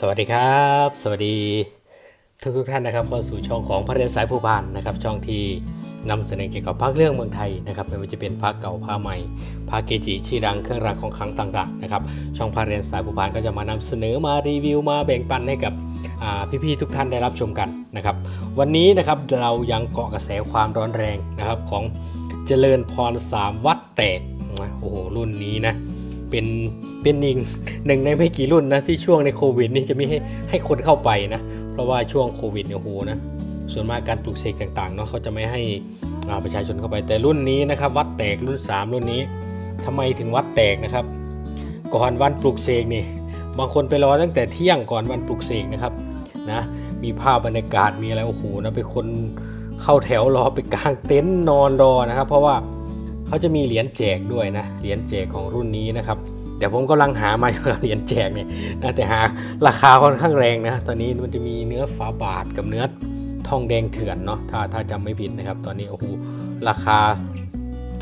สวัสดีครับ สวัสดีทุกทุกท่านนะครับเข้าสู่ช่องของพระเรียนสายผู้พานนะครับ ช่องที่นำเสนอเกี่ยวกับภาคเรื่องเมืองไทยนะครับไม่ว่าจะเป็นภาคเก่าภาคใหม่ภาคเกจิชื่อดังเครื่องรางของขลังต่างๆนะครับช่องพระเรียนสายผู้พานก็จะมานำเสนอมารีวิวมาแบ่งปันให้กับพี่ๆทุกท่านได้รับชมกันนะครับ วันนี้นะครับเรายังเกาะกระแสความร้อนแรงนะครับของเจริญพรสามวัดแตกโอ้โหรุ่นนี้นะ เป็นเป็นหนึ่งหนึ่งในไม่กี่รุ่นนะที่ช่วงในโควิดนี่จะไม่ให้ให้คนเข้าไปนะ เพราะว่าช่วงโควิดเนี่ยโหนะส่วนมากการปลูกเสกต่างๆเนาะเขาจะไม่ให้ประชาชนเข้าไปแต่รุ่นนี้นะครับ วัดแตกรุ่น 3 รุ่นนี้ทำไมถึงวัดแตกนะครับ ก่อนวันปลูกเสกนี่บางคนไปรอตั้งแต่เที่ยงก่อนวันปลูกเสกนะครับนะมีภาพบรรยากาศมีอะไรโอ้โหนะเป็นคนเข้าแถวรอไปกลางเต็นท์นอนรอนะครับ เพราะว่า เขาจะมีเหรียญแจกด้วยนะ เหรียญแจกของรุ่นนี้นะครับเดี๋ยวผมกำลังหามาอยู่เหรียญแจกเนี่ยนะแต่หาราคาค่อนข้างแรงนะ ตอนนี้มันจะมีเนื้อฝาบาทกับเนื้อทองแดงเถื่อนเนาะ ถ้าถ้าจำไม่ผิดนะครับ ตอนนี้โอ้โหราคา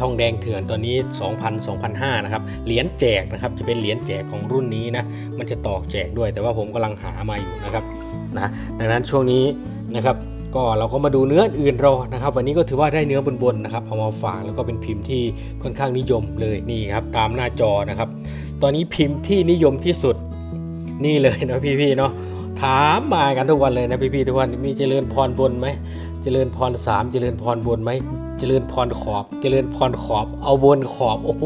ทองแดงเถื่อนตอนนี้ 2,000 2,500นะครับ เหรียญแจกนะครับ จะเป็นเหรียญแจกของรุ่นนี้นะ มันจะตอกแจกด้วย แต่ว่าผมกำลังหามาอยู่นะครับ นะ ดังนั้นช่วงนี้นะครับ ก็เราก็มาดูเนื้ออื่นเรานะครับ วันนี้ก็ถือว่าได้เนื้อบนๆนะครับเอามาฝากแล้วก็เป็นพิมพ์ที่ค่อนข้างนิยมเลยนี่ครับตามหน้าจอนะครับ ตอนนี้พิมพ์ที่นิยมที่สุดนี่เลยนะพี่ๆเนาะถามมากันทุกวันเลยนะพี่ๆทุกวันมีเจริญพรบนไหมเจริญพรสามเจริญพรบนไหมเจริญพรขอบ เจริญพรขอบ เอาบนขอบโอ้โห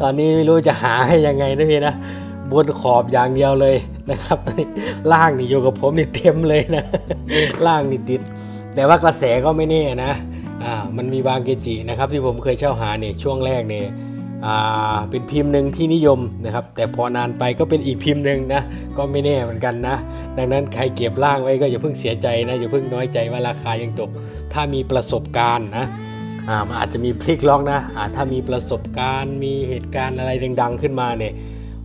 ตอนนี้ไม่รู้จะหาให้ยังไงนะพี่นะ บนขอบอย่างเดียวเลยนะครับนี่ล่างนี่อยู่กับผมนี่เต็มเลยนะล่างนี่ติด แต่ว่ากระแสก็ไม่แน่นะอ่ามันมีบางเกจินะครับที่ผมเคยเช่าหาเนี่ยช่วงแรกเนี่ยอ่าเป็นพิมพ์หนึ่งที่นิยมนะครับ แต่พอนานไปก็เป็นอีกพิมพ์หนึ่งนะก็ไม่แน่เหมือนกันนะ ดังนั้นใครเก็บล่างไว้ก็อย่าเพิ่งเสียใจนะอย่าเพิ่งน้อยใจว่าราคายังตก ถ้ามีประสบการณ์นะอ่ามันอาจจะมีพลิกล็อกนะอ่าถ้ามีประสบการณ์มีเหตุการณ์อะไรดังๆขึ้นมาเนี่ย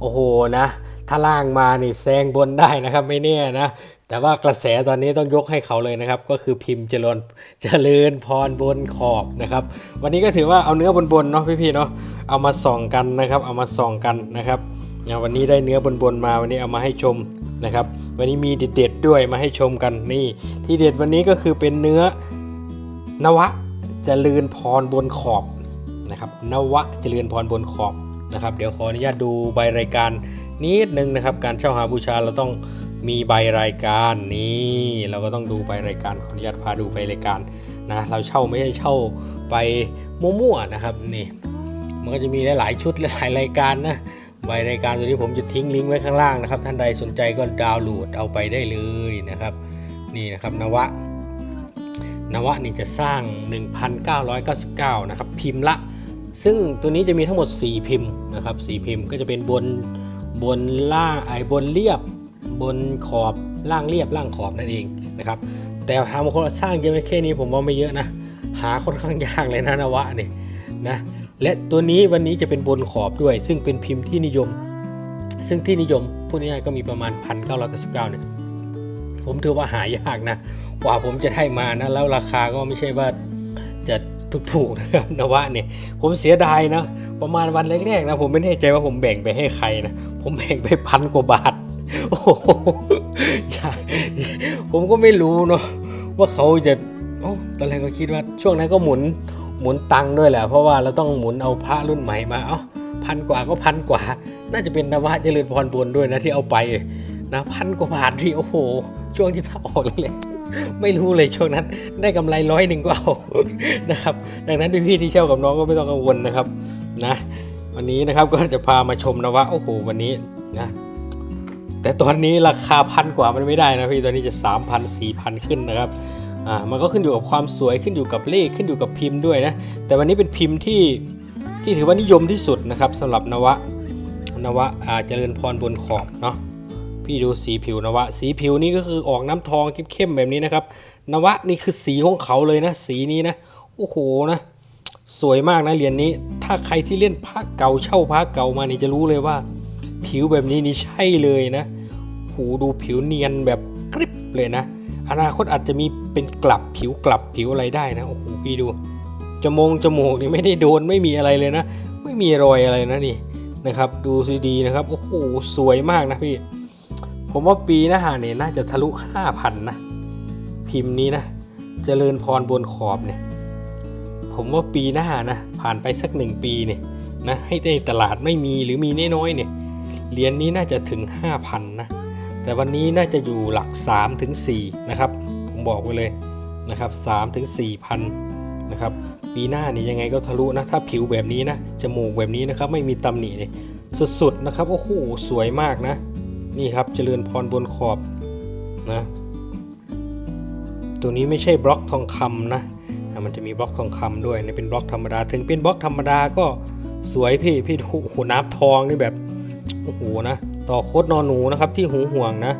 โอ้โหนะ ถ้าล่างมานี่แซงบนได้นะครับไม่แน่นะ แต่ว่ากระแสตอนนี้ต้องยกให้เขาเลยนะครับ ก็คือพิมพ์เจริญเจริญพรบนขอบนะครับ วันนี้ก็ถือว่าเอาเนื้อบนๆเนาะพี่ๆเนาะเอามาส่องกันนะครับ เอามาส่องกันนะครับวันนี้ได้เนื้อบนๆมาวันนี้เอามาให้ชมนะครับ วันนี้มีเด็ดๆด้วยมาให้ชมกันนี่ ที่เด็ดวันนี้ก็คือเป็นเนื้อนวะเจริญพรบนขอบนะครับนวะเจริญพรบนขอบ นะครับเดี๋ยวขออนุญาตดูใบรายการนิดนึงนะครับ การเช่าหาบูชาเราต้องมีใบรายการนี่เราก็ต้องดูใบรายการขออนุญาตพาดูใบรายการนะเราเช่าไม่ใช่เช่าไปมั่วๆนะครับนี่มันก็จะมีหลายๆชุดหลายรายการนะใบรายการตัวนี้ผมจะทิ้งลิงก์ไว้ข้างล่างนะครับ ท่านใดสนใจก็ดาวน์โหลดเอาไปได้เลยนะครับนี่นะครับนวะนวะนี่จะสร้าง 1,999 นะครับ พิมพ์ละ ซึ่งตัวนี้จะมีทั้งหมด 4 พิมพ์นะครับ4พิมพ์ก็จะเป็นบนบนล่างไอ้บนเรียบบนขอบล่างเรียบล่างขอบนั่นเองนะครับ แต่ทางบางคนสร้างเยอะแค่นี้ผมว่าไม่เยอะนะ หาค่อนข้างยากเลยนะนวะนี่นะและตัวนี้วันนี้จะเป็นบนขอบด้วย ซึ่งเป็นพิมพ์ที่นิยม ซึ่งที่นิยมพูดง่ายๆก็มีประมาณ 1,999เนี่ยผมถือว่าหายากนะ กว่าผมจะได้มานะ แล้วราคาก็ไม่ใช่ว่า ถูกๆนะครับนวะเนี่ยผมเสียดายนะประมาณวันแรกๆนะผมไม่แน่ใจว่าผมแบ่งไปให้ใครนะผมแบ่งไปพันกว่าบาทโอ้โหผมก็ไม่รู้เนาะว่าเขาจะโอ้ตอนแรกก็คิดว่า ช่วงนั้นก็หมุนหมุนตังค์ด้วยแหละเพราะว่าเราต้องหมุนเอาพระรุ่นใหม่มาเอ้าพันกว่าก็พันกว่า น่าจะเป็นนวะเจริญพรบนด้วยนะที่เอาไปนะพันกว่าบาทที่โอ้โห ช่วงที่พระออกเลยแหละ ไม่รู้เลยช่วงนั้น ได้กำไรร้อยหนึ่งก็เอานะครับ ดังนั้นพี่ๆที่เช่ากับน้องก็ไม่ต้องกังวลนะครับนะวันนี้นะครับก็จะพามาชมนะว่าโอ้โหวันนี้นะแต่ตอนนี้ราคาพันกว่ามันไม่ได้นะพี่ตอนนี้จะ3 0 0 0 4 0 0ขึ้นนะครับอ่ามันก็ขึ้นอยู่กับความสวยขึ้นอยู่กับเลขขึ้นอยู่กับพิมพ์ด้วยนะแต่วันนี้เป็นพิมพ์ที่ที่ถือว่านิยมที่สุดนะครับสำหรับนวะนวะอ่าเจริญพรบนขอบเนาะ พี่ดูสีผิวนวะ สีผิวนี่ก็คือออกน้ำทองเข้มๆแบบนี้นะครับ นวะนี่คือสีของเขาเลยนะ สีนี้นะโอ้โหนะ สวยมากนะเหรียญนี้ ถ้าใครที่เล่นพระเก่าเช่าพระเก่ามานี่จะรู้เลยว่า ผิวแบบนี้นี่ใช่เลยนะโหดูผิวเนียนแบบกริบเลยนะ อนาคตอาจจะมีเป็นกลับผิวกลับผิวอะไรได้นะโอ้โหพี่ดูจมงจมูกนี่ไม่ได้โดนไม่มีอะไรเลยนะ ไม่มีรอยอะไรนะนี่นะครับ ดูซีดีนะครับโอ้โหสวยมากนะพี่ ผมว่าปีหน้าเนี่ยน่าจะทะลุห้าพันนะ พิมพ์นี้นะเจริญพรบนขอบเนี่ย ผมว่าปีหน้านะ ผ่านไปสักหนึ่งปีเนี่ยนะให้ในตลาดไม่มีหรือมีน้อยๆเนี่ยเหรียญนี้น่าจะถึง 5,000 นะ แต่วันนี้น่าจะอยู่หลัก3ถึงนะครับ ผมบอกไว้เลยนะครับ3ถึง4พันนะครับปีหน้านี่ยังไงก็ทะลุนะ ถ้าผิวแบบนี้นะ จมูกแบบนี้นะครับ ไม่มีตำหนิเนี่ยสุดๆนะครับ โอ้โห สวยมากนะ นี่ครับเจริญพรบนขอบนะตัวนี้ไม่ใช่บล็อกทองคำนะมันจะมีบล็อกทองคำด้วยนี่เป็นบล็อกธรรมดา ถึงเป็นบล็อกธรรมดาก็สวยพี่พี่ดูโอ้โหน้ำทองนี่แบบโอ้โหนะต่อโคดนอนหนูนะครับที่หูห่วงนะ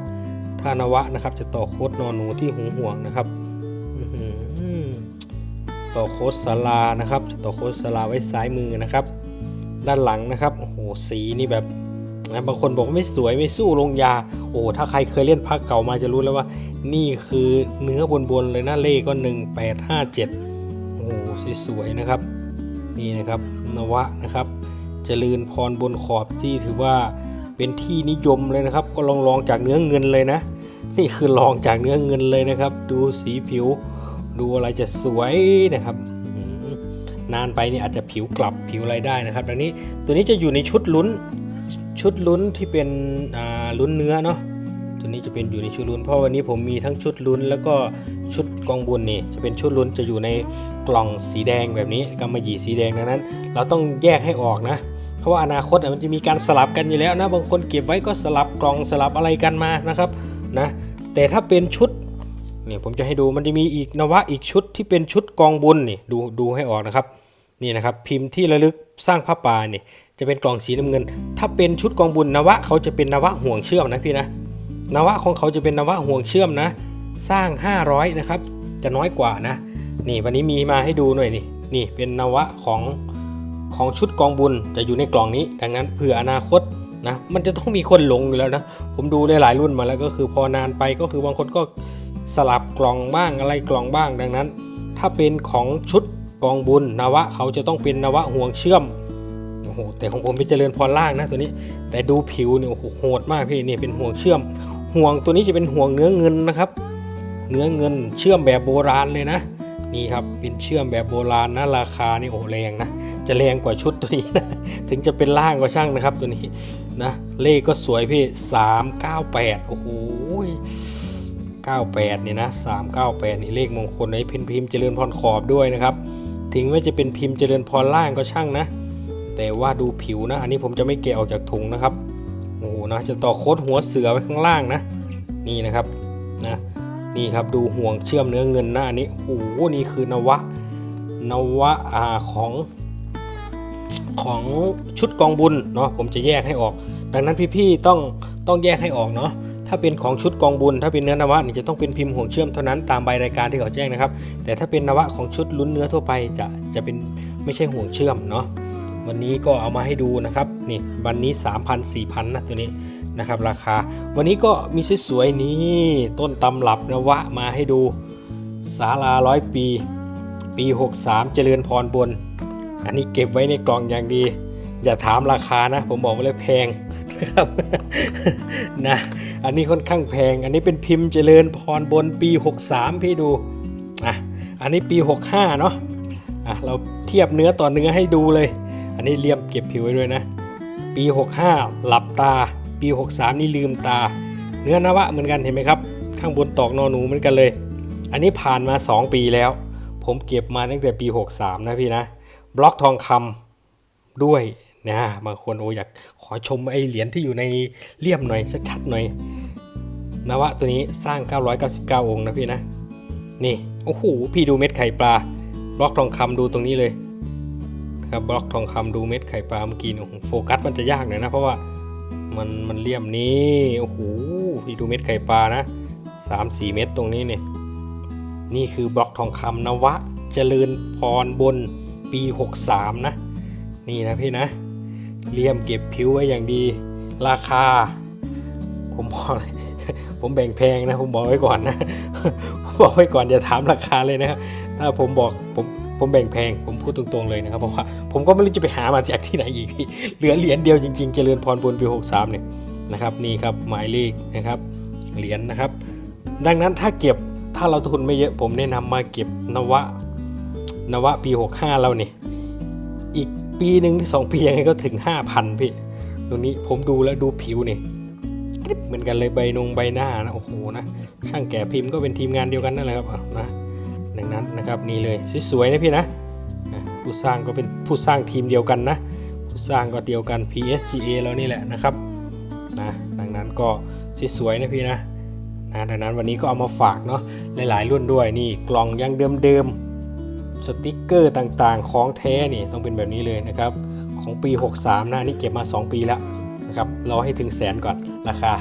ทานวะนะครับ จะต่อโคดนอนหนูที่หูห่วงนะครับต่อโคดสารานะครับจะต่อโคดสาราไว้ซ้ายมือนะครับ ด้านหลังนะครับโอ้โหสีนี่แบบ นะบางคนบอกว่าไม่สวยไม่สู้ลงยา โอ้ถ้าใครเคยเล่นพักเก่ามาจะรู้แล้วว่า นี่คือเนื้อบนๆเลยนะเลขก็1857โอ้โหสวยๆนะครับ นี่นะครับนวะนะครับเจริญพรบนขอบที่ถือว่าเป็นที่นิยมเลยนะครับ ก็ลองลองจากเนื้อเงินเลยนะ นี่คือลองจากเนื้อเงินเลยนะครับ ดูสีผิว ดูอะไรจะสวยนะครับนานไปนี่อาจจะผิวกลับผิวอะไรได้นะครับดังนี้ตัวนี้จะอยู่ในชุดลุ้น ชุดลุ้นที่เป็นลุ้นเนื้อเนาะตัวนี้จะเป็นอยู่ในชุดลุ้นเพราะวันนี้ผมมีทั้งชุดลุ้น แล้วก็ชุดกองบุญนี่จะเป็นชุดลุ้นจะอยู่ในกล่องสีแดงแบบนี้กำมะหยี่สีแดงดังนั้น เราต้องแยกให้ออกนะ เพราะว่าอนาคตมันจะมีการสลับกันอยู่แล้วนะบางคนเก็บไว้ก็สลับกล่องสลับอะไรกันมานะครับนะแต่ถ้าเป็นชุดนี่ผมจะให้ดูมันจะมีอีกนวะอีกชุดที่เป็นชุดกองบุญนี่ดูดูให้ออกนะครับนี่นะครับพิมพ์ที่ระลึกสร้างพระป่านี่ จะเป็นกล่องสีน้ำเงิน ถ้าเป็นชุดกองบุญนวะเขาจะเป็นนวะห่วงเชื่อมนะพี่นะนวะของเขาจะเป็นนวะห่วงเชื่อมนะ สร้าง 500 นะครับ จะน้อยกว่านะ นี่วันนี้มีมาให้ดูหน่อยนี่นี่เป็นนวะของของชุดกองบุญจะอยู่ในกล่องนี้ ดังนั้นเผื่ออนาคตนะมันจะต้องมีคนหลงอยู่แล้วนะ ผมดูหลายรุ่นมาแล้วก็คือพอนานไปก็คือบางคนก็สลับกล่องบ้างอะไรกล่องบ้างดังนั้น ถ้าเป็นของชุดกองบุญนวะเขาจะต้องเป็นนวะห่วงเชื่อม โอ้โหแต่ของผมเป็นเจริญพรล่างนะตัวนี้ แต่ดูผิวเนี่ยโอ้โหโหดมากพี่นี่เป็นห่วงเชื่อม ห่วงตัวนี้จะเป็นห่วงเนื้อเงินนะครับ เนื้อเงินเชื่อมแบบโบราณเลยนะ นี่ครับเป็นเชื่อมแบบโบราณนะราคานี่โอ้แรงนะจะแรงกว่าชุดตัวนี้นะถึงจะเป็นล่างก็ช่างนะครับตัวนี้นะเลขก็สวยพี่398โอ้โห98นี่นะ398นี่เลขมงคลในพิมพ์พิมพ์เจริญพรขอบด้วยนะครับถึงแม้จะเป็นพิมพ์เจริญพรล่างก็ช่างนะ แต่ว่าดูผิวนะ อันนี้ผมจะไม่แกะออกจากถุงนะครับโอ้โหนะจะต่อโคดหัวเสือไว้ข้างล่างนะ นี่นะครับนะนี่ครับดูห่วงเชื่อมเนื้อเงินนะอันนี้โอ้โหนี่คือนวะนวะอ่าของของชุดกองบุญเนาะผมจะแยกให้ออก ดังนั้นพี่ๆต้องต้องแยกให้ออกเนาะถ้าเป็นของชุดกองบุญ ถ้าเป็นเนื้อนวะนี่จะต้องเป็นพิมพ์ห่วงเชื่อมเท่านั้นตามใบรายการที่เขาแจ้งนะครับ แต่ถ้าเป็นนวะของชุดลุ้นเนื้อทั่วไปจะจะเป็นไม่ใช่ห่วงเชื่อมเนาะ วันนี้ก็เอามาให้ดูนะครับนี่วันนี้ 3,000 4,000นะตัวนี้นะครับราคา วันนี้ก็มีสวยๆนี่ต้นตำรับนวะมาให้ดูศาลาร้อยปี ปี 63 เจริญพรบน อันนี้เก็บไว้ในกล่องอย่างดี อย่าถามราคานะ ผมบอกไว้เลยแพงนะครับนะอันนี้ค่อนข้างแพง อันนี้เป็นพิมพ์เจริญพรบนปี 63 พี่ดูอะอันนี้ปี 65 เนาะอะเราเทียบเนื้อต่อเนื้อให้ดูเลย อันนี้เลี่ยมเก็บผิวไว้ด้วยนะ ปี 65 หลับตา ปี 63 นี่ลืมตา เนื้อนวะเหมือนกันเห็นไหมครับ ข้างบนตอกนอหนูเหมือนกันเลย อันนี้ผ่านมา 2 ปีแล้ว ผมเก็บมาตั้งแต่ปี 63 นะพี่นะ บล็อกทองคำด้วยนะบางคนโออยากขอชมไอเหรียญที่อยู่ในเลี่ยมหน่อยชัดๆหน่อยนวะตัวนี้สร้าง 999 องค์นะพี่นะ นี่ โอ้โห พี่ดูเม็ดไข่ปลา บล็อกทองคำดูตรงนี้เลย ครับบล็อกทองคำดูเม็ดไข่ปลาเมื่อกี้เนี่ยโอ้โฟกัสมันจะยากหน่อยนะ เพราะว่ามันมันเลี่ยมนี้โอ้โหพี่ดูเม็ดไข่ปลานะสามสี่เม็ดตรงนี้เนี่ยนี่คือบล็อกทองคำนวะ เจริญพรบนปี 63 นะ นี่นะพี่นะเลี่ยมเก็บผิวไว้อย่างดี ราคา ผมบอกเลยผมแบ่งแพงนะ ผมบอกไว้ก่อนนะผมบอกไว้ก่อนอย่าถามราคาเลยนะครับถ้าผมบอกผม ผมแบ่งแพง ผมพูดตรงๆเลยนะครับเพราะว่าผมก็ไม่รู้จะไปหามาจากที่ไหนอีกเหลือเหรียญเดียวจริงๆเจริญพรบนปี63เนี่ยนะครับนี่ครับหมายเลขนะครับเหรียญนะครับ ดังนั้นถ้าเก็บถ้าเราทุนไม่เยอะผมแนะนำมาเก็บนวะนวะปี 65 เราเนี่ยอีกปีหนึ่งสองปียังไงก็ถึง 5,000 พี่ ตรงนี้ผมดูแล้วดูผิวนี่กริบเหมือนกันเลยใบนงใบหน้านะโอ้โหนะช่างแก่พิมพ์ก็เป็นทีมงานเดียวกันนั่นแหละครับนะ ดังนั้นนะครับนี่เลยสวยๆนะพี่นะผู้สร้างก็เป็นผู้สร้างทีมเดียวกันนะ ผู้สร้างก็เดียวกัน PSGA แล้วนี่แหละนะครับนะดังนั้นก็สวยๆนะพี่นะนะดังนั้นวันนี้ก็เอามาฝากเนาะหลายๆรุ่นด้วยนี่กล่องยังเดิมๆสติกเกอร์ต่างๆ ของแท้นี่ต้องเป็นแบบนี้เลยนะครับของปี 63 นะนี่เก็บมา 2 ปีแล้วนะครับรอให้ถึงแสนก่อนราคา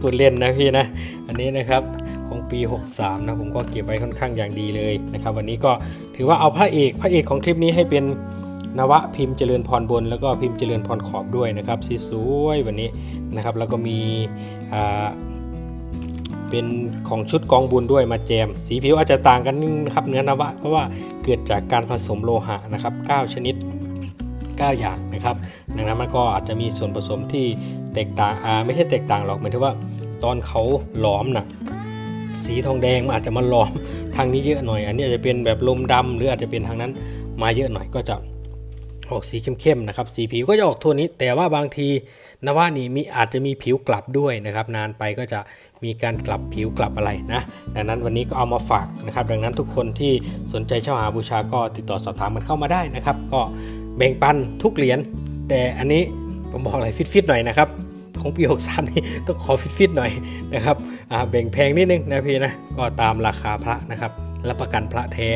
พูดเล่นนะพี่นะ อันนี้นะครับ ของปี 63 นะผมก็เก็บไว้ค่อนข้างอย่างดีเลยนะครับ วันนี้ก็ถือว่าเอาพระเอกพระเอกของคลิปนี้ให้เป็นนวะพิมพ์เจริญพรบน แล้วก็พิมพ์เจริญพรขอบด้วยนะครับสีสวยวันนี้นะครับ แล้วก็มีเป็นของชุดกองบุญด้วยมาแจม สีผิวอาจจะต่างกันนิดนะครับเนื้อนวะเพราะว่าเกิดจากการผสมโลหะนะครับ 9 ชนิด 9 อย่างนะครับดังนั้นมันก็อาจจะมีส่วนผสมที่แตกต่างไม่ใช่แตกต่างหรอกหมายถึงว่าตอนเขาหลอมน่ะ สีทองแดงมันอาจจะมาหลอมทางนี้เยอะหน่อย อันนี้อาจจะเป็นแบบลมดำหรืออาจจะเป็นทางนั้นมาเยอะหน่อยก็จะออกสีเข้มๆนะครับสีผิวก็จะออกโทนนี้ แต่ว่าบางทีนว่านี่มีอาจจะมีผิวกลับด้วยนะครับ นานไปก็จะมีการกลับผิวกลับอะไรนะดังนั้นวันนี้ก็เอามาฝากนะครับ ดังนั้นทุกคนที่สนใจเช่าหาบูชาก็ติดต่อสอบถามกันเข้ามาได้นะครับ ก็แบ่งปันทุกเหรียญแต่อันนี้ผมบอกอะไรฟิตๆหน่อยนะครับ ของปี 63 นี่ต้องขอฟิตๆหน่อยนะครับอ่าแบ่งแพงนิดนึงนะพี่นะก็ตามราคาพระนะครับรับประกันพระแท้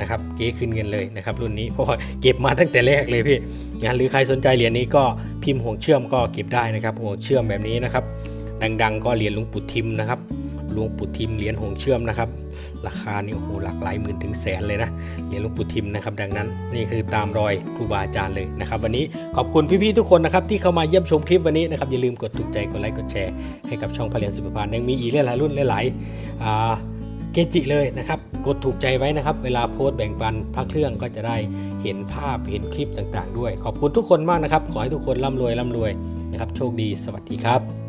นะครับเก๊คืนเงินเลยนะครับรุ่นนี้เพราะเก็บมาตั้งแต่แรกเลยพี่นะหรือใครสนใจเหรียญนี้ก็พิมพ์ห่วงเชื่อมก็เก็บได้นะครับห่วงเชื่อมแบบนี้นะครับ ดังๆ ก็เหรียญหลวงปู่ทิมนะครับ หลวงปู่ทิมเหรียญหงเชื่อมนะครับ ราคานี่โอ้โหหลักหลายหมื่นถึงแสนเลยนะเหรียญหลวงปู่ทิมนะครับ ดังนั้นนี่คือตามรอยครูบาอาจารย์เลยนะครับ วันนี้ขอบคุณพี่ๆทุกคนนะครับที่เข้ามาเยี่ยมชมคลิปวันนี้นะครับอย่าลืมกดถูกใจกดไลค์กดแชร์ให้กับช่องพระเหรียญสุภพานยังมีอีกหลายรุ่นหลายๆเกจิเลยนะครับ กดถูกใจไว้นะครับ เวลาโพสต์แบ่งปันพระเครื่องก็จะได้เห็นภาพเห็นคลิปต่างๆ ด้วย ขอบคุณทุกคนมากนะครับ ขอให้ทุกคนร่ำรวยร่ำรวยนะครับ โชคดี สวัสดีครับ